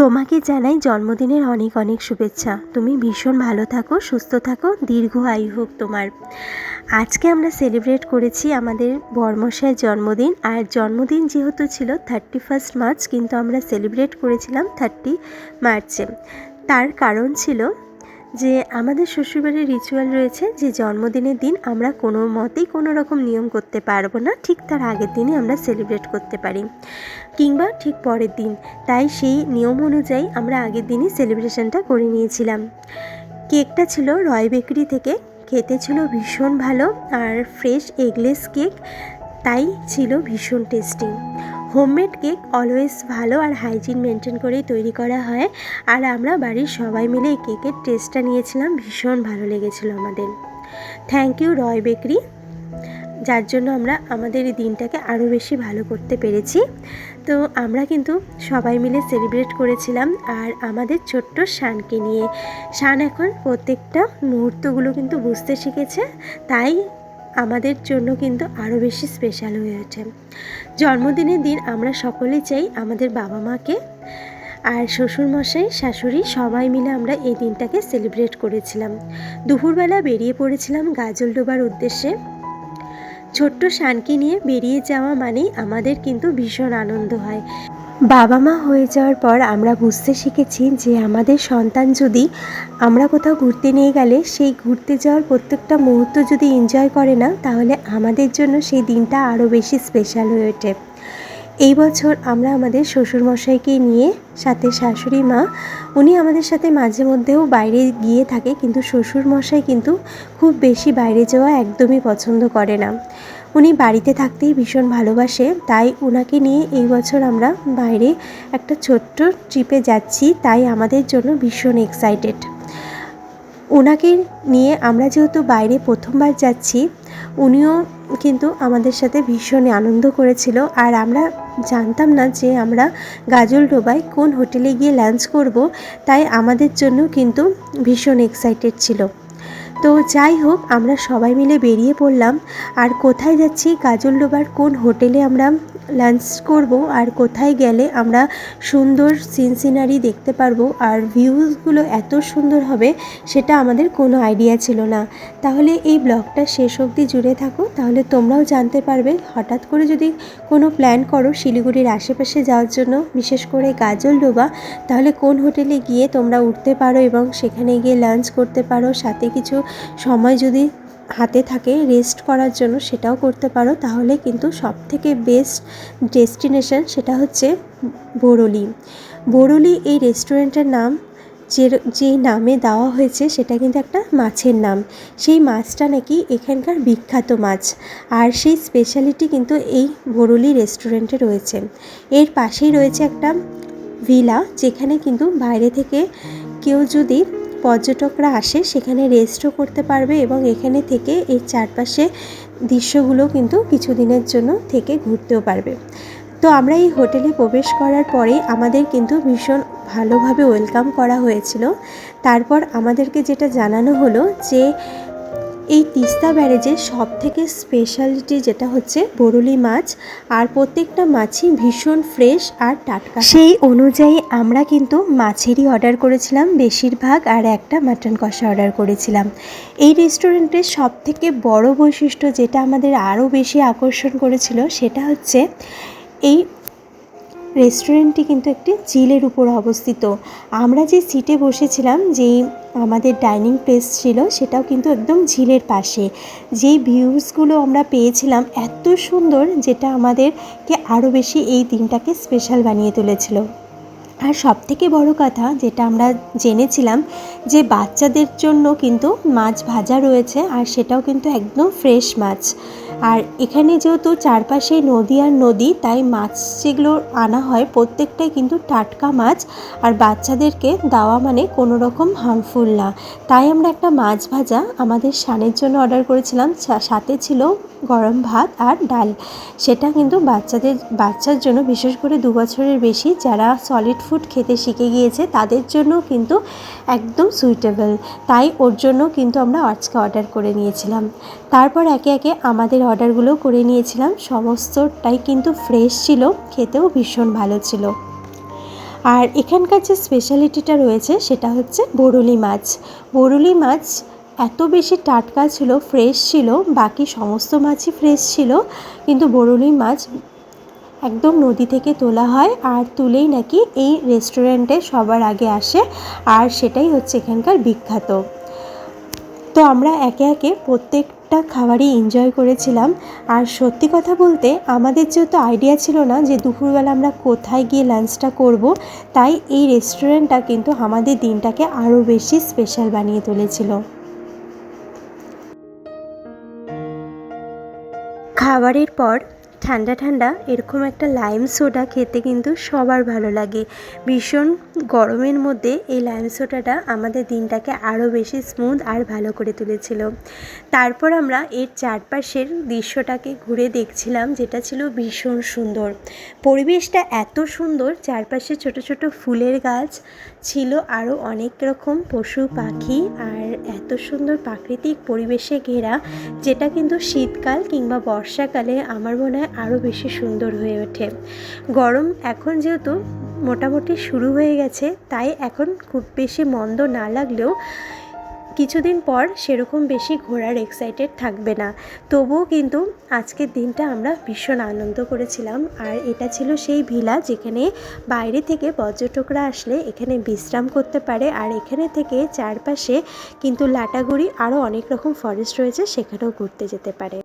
তোমাকে জানাই জন্মদিনের অনেক অনেক শুভেচ্ছা। তুমি ভীষণ ভালো থাকো, সুস্থ থাকো দীর্ঘ আয়ু হোক তোমার। আজকে আমরা সেলিব্রেট করেছি আমাদের বর্মশায়ের জন্মদিন, আর জন্মদিন যেহেতু ছিল থার্টি ফার্স্ট মার্চ কিন্তু আমরা সেলিব্রেট করেছিলাম থার্টি মার্চে তার কারণ ছিল যে আমাদের শ্বশুরবাড়ির রিচুয়াল রয়েছে যে জন্মদিনের দিন আমরা কোনো মতেই কোনো রকম নিয়ম করতে পারব না, ঠিক তার আগের দিনে আমরা সেলিব্রেট করতে পারি। কিংবা ঠিক পরের দিন, তাই সেই নিয়ম অনুযায়ী আমরা আগের দিনই সেলিব্রেশনটা করে নিয়েছিলাম। কেকটা ছিল রয় বেকারি থেকে, খেতে ছিল ভীষণ ভালো আর ফ্রেশ এগলেস কেক তাই ছিল ভীষণ টেস্টি হোমমেড কেক অলওয়েজ ভালো আর হাইজিন মেনটেন করেই তৈরি করা হয়। আর আমরা বাড়ির সবাই মিলে এই কেকের টেস্টটা নিয়েছিলাম, ভীষণ ভালো লেগেছিল আমাদের। Thank you Roy bakery. যার জন্য আমরা আমাদের এই দিনটাকে আরও বেশি ভালো করতে পেরেছি। তো আমরা কিন্তু সবাই মিলে সেলিব্রেট করেছিলাম আর আমাদের ছোট্ট শানকে নিয়ে। শান এখন প্রত্যেকটা মুহূর্তগুলো কিন্তু বুঝতে শিখেছে, তাই আমাদের জন্য কিন্তু আরও বেশি স্পেশাল হয়ে ওঠে। জন্মদিনের দিন আমরা সকলে চাই আমাদের বাবা মাকে আর শ্বশুরমশাই শাশুড়ি সবাই মিলে আমরা এই দিনটাকে সেলিব্রেট করেছিলাম। দুপুরবেলা বেরিয়ে পড়েছিলাম গাজল ডোবার উদ্দেশ্যে। ছোট্ট শানকে নিয়ে বেরিয়ে যাওয়া মানেই আমাদের কিন্তু ভীষণ আনন্দ হয়। বাবা মা হয়ে যাওয়ার পর আমরা বুঝতে শিখেছি যে আমাদের সন্তান যদি আমরা কোথাও ঘুরতে নিয়ে গেলে সেই ঘুরতে যাওয়ার প্রত্যেকটা মুহূর্ত যদি এনজয় করে না, তাহলে আমাদের জন্য সেই দিনটা আরও বেশি স্পেশাল হয়ে ওঠে। এই বছর আমরা আমাদের শ্বশুরমশাইকে নিয়ে সাথে শাশুড়ি মা, উনি আমাদের সাথে মাঝে মধ্যেও বাইরে গিয়ে থাকে, কিন্তু শ্বশুরমশাই কিন্তু খুব বেশি বাইরে যাওয়া একদমই পছন্দ করে না। উনি বাড়িতে থাকতেই ভীষণ ভালোবাসে, তাই ওনাকে নিয়ে এই বছর আমরা বাইরে একটা ছোট্ট ট্রিপে যাচ্ছি, তাই আমাদের জন্য ভীষণ এক্সাইটেড ওনাকে নিয়ে আমরা যেহেতু বাইরে প্রথমবার যাচ্ছি, উনিও কিন্তু আমাদের সাথে ভীষণ আনন্দ করেছিল। আর আমরা জানতাম না যে আমরা গাজল ডোবায় কোন হোটেলে গিয়ে লাঞ্চ করব, তাই আমাদের জন্য কিন্তু ভীষণ এক্সাইটেড ছিল। তো যাই হোক, আমরা সবাই মিলে বেরিয়ে পড়লাম। আর কোথায় যাচ্ছি গাজলডোবার কোন হোটেলে আমরা লাঞ্চ করব, আর কোথায় গেলে আমরা সুন্দর সিন সিনারি দেখতে পারব, আর ভিউজগুলো এত সুন্দর হবে, সেটা আমাদের কোনো আইডিয়া ছিল না। তাহলে এই ব্লগটা শেষ অবধি জুড়ে থাকো, তাহলে তোমরাও জানতে পারবে, হঠাৎ করে যদি কোনো প্ল্যান করো শিলিগুড়ির আশেপাশে যাওয়ার জন্য, বিশেষ করে গাজলডোবা তাহলে কোন হোটেলে গিয়ে তোমরা উঠতে পারো এবং সেখানে গিয়ে লাঞ্চ করতে পারো, সাথে কিছু সময় যদি হাতে থাকে রেস্ট করার জন্য সেটাও করতে পারো। তাহলে কিন্তু সব থেকে বেস্ট ডেস্টিনেশন সেটা হচ্ছে বোরলি। বোরলি এই রেস্টুরেন্টের নাম, যে যে নামে দেওয়া হয়েছে সেটা কিন্তু একটা মাছের নাম। সেই মাছটা নাকি এখানকার বিখ্যাত মাছ। আর সেই স্পেশালিটি কিন্তু এই বরলি রেস্টুরেন্টে রয়েছে। এর পাশেই রয়েছে একটা ভিলা যেখানে কিন্তু বাইরে থেকে কেউ যদি পর্যটকরা আসে, সেখানে রেস্টও করতে পারবে এবং এখানে থেকে এই চারপাশে দৃশ্যগুলো কিন্তু কিছুদিনের জন্য থেকে ঘুরতেও পারবে। তো আমরা এই হোটেলে প্রবেশ করার পরে আমাদের কিন্তু ভীষণ ভালোভাবে ওয়েলকাম করা হয়েছিল। তারপর আমাদেরকে যেটা জানানো হলো যে এই তিস্তা ব্যারেজের সব থেকে স্পেশালিটি যেটা হচ্ছে বরুলি মাছ আর প্রত্যেকটা মাছই ভীষণ ফ্রেশ আর টাটকা। সেই অনুযায়ী আমরা কিন্তু মাছেরই অর্ডার করেছিলাম, বেশিরভাগ আর একটা মাটন কষা অর্ডার করেছিলাম। এই রেস্টুরেন্টের সব থেকে বড় বৈশিষ্ট্য যেটা আমাদের আরও বেশি আকর্ষণ করেছিল সেটা হচ্ছে এই রেস্টুরেন্টটি কিন্তু একটি ঝিলের উপর অবস্থিত। আমরা যে সিটে বসেছিলাম, যেই আমাদের ডাইনিং প্লেস ছিল, সেটাও কিন্তু একদম ঝিলের পাশে। যেই ভিউজগুলো আমরা পেয়েছিলাম, এত সুন্দর যেটা আমাদেরকে আরও বেশি এই দিনটাকে স্পেশাল বানিয়ে তুলেছিল। আর সব থেকে বড় কথা যেটা আমরা জেনেছিলাম, যে বাচ্চাদের জন্য কিন্তু মাছ ভাজা রয়েছে, আর সেটাও কিন্তু একদম ফ্রেশ মাছ। আর এখানে যেহেতু চারপাশে নদী আর নদী, তাই মাছ যেগুলো আনা হয় প্রত্যেকটাই কিন্তু টাটকা মাছ। আর বাচ্চাদেরকে দেওয়া মানে কোনো রকম হার্মফুল না। তাই আমরা একটা মাছ ভাজা আমাদের সানের জন্য অর্ডার করেছিলাম সাথে ছিল গরম ভাত আর ডাল। সেটা কিন্তু বাচ্চাদের, বাচ্চার জন্য বিশেষ করে দু বছরের বেশি যারা সলিড ফুড খেতে শিখে গিয়েছে, তাদের জন্য কিন্তু একদম সুইটেবল তাই ওর জন্য কিন্তু আমরা আজকে অর্ডার করে নিয়েছিলাম। তারপর একে একে আমাদের অর্ডারগুলো করে নিয়েছিলাম। সমস্তটাই কিন্তু ফ্রেশ ছিল, খেতেও ভীষণ ভালো ছিল। আর এখানকার যে স্পেশালিটিটা রয়েছে, সেটা হচ্ছে বরুলি মাছ। বরুলি মাছ এত বেশি টাটকা ছিল ফ্রেশ ছিল, বাকি সমস্ত মাছই ফ্রেশ ছিল, কিন্তু বরুলি মাছ একদম নদী থেকে তোলা হয় আর তুলেই নাকি এই রেস্টুরেন্টে সবার আগে আসে আর সেটাই হচ্ছে এখানকার বিখ্যাত। তো আমরা একে একে প্রত্যেকটা খাবারই এনজয় করেছিলাম আর সত্যি কথা বলতে আমাদের যেহেতু আইডিয়া ছিল না যে দুপুরবেলা আমরা কোথায় গিয়ে লাঞ্চটা করব, তাই এই রেস্টুরেন্টটা কিন্তু আমাদের দিনটাকে আরও বেশি স্পেশাল বানিয়ে তুলেছিল। খাবারের পর ঠান্ডা ঠান্ডা এরকম একটা লাইম সোডা খেতে কিন্তু সবার ভালো লাগে। ভীষণ গরমের মধ্যে এই লাইম সোডাটা আমাদের দিনটাকে আরও বেশি স্মুথ আর ভালো করে তুলেছিল। তারপর আমরা এর চারপাশের দৃশ্যটাকে ঘুরে দেখছিলাম, যেটা ছিল ভীষণ সুন্দর। পরিবেশটা এত সুন্দর, চারপাশে ছোট ছোট ফুলের গাছ ছিল, আরও অনেক রকম পশু, পাখি আর এত সুন্দর প্রাকৃতিক পরিবেশে ঘেরা, যেটা কিন্তু শীতকাল কিংবা বর্ষাকালে আমার মনে হয় আরও বেশি সুন্দর হয়ে ওঠে। গরম এখন যেহেতু মোটামুটি শুরু হয়ে গেছে, তাই এখন খুব বেশি মন্দ না লাগলেও কিছুদিন পর সেরকম বেশি ঘোরার এক্সাইটেড থাকবে না। তবুও কিন্তু আজকের দিনটা আমরা ভীষণ আনন্দ করেছিলাম, আর এটা ছিল সেই ভিলা যেখানে বাইরে থেকে পর্যটকরা আসলে এখানে বিশ্রাম করতে পারে, আর এখানে থেকে চারপাশে কিন্তু লাটাগুড়ি আরও অনেক রকম ফরেস্ট রয়েছে, সেখানেও ঘুরতে যেতে পারে।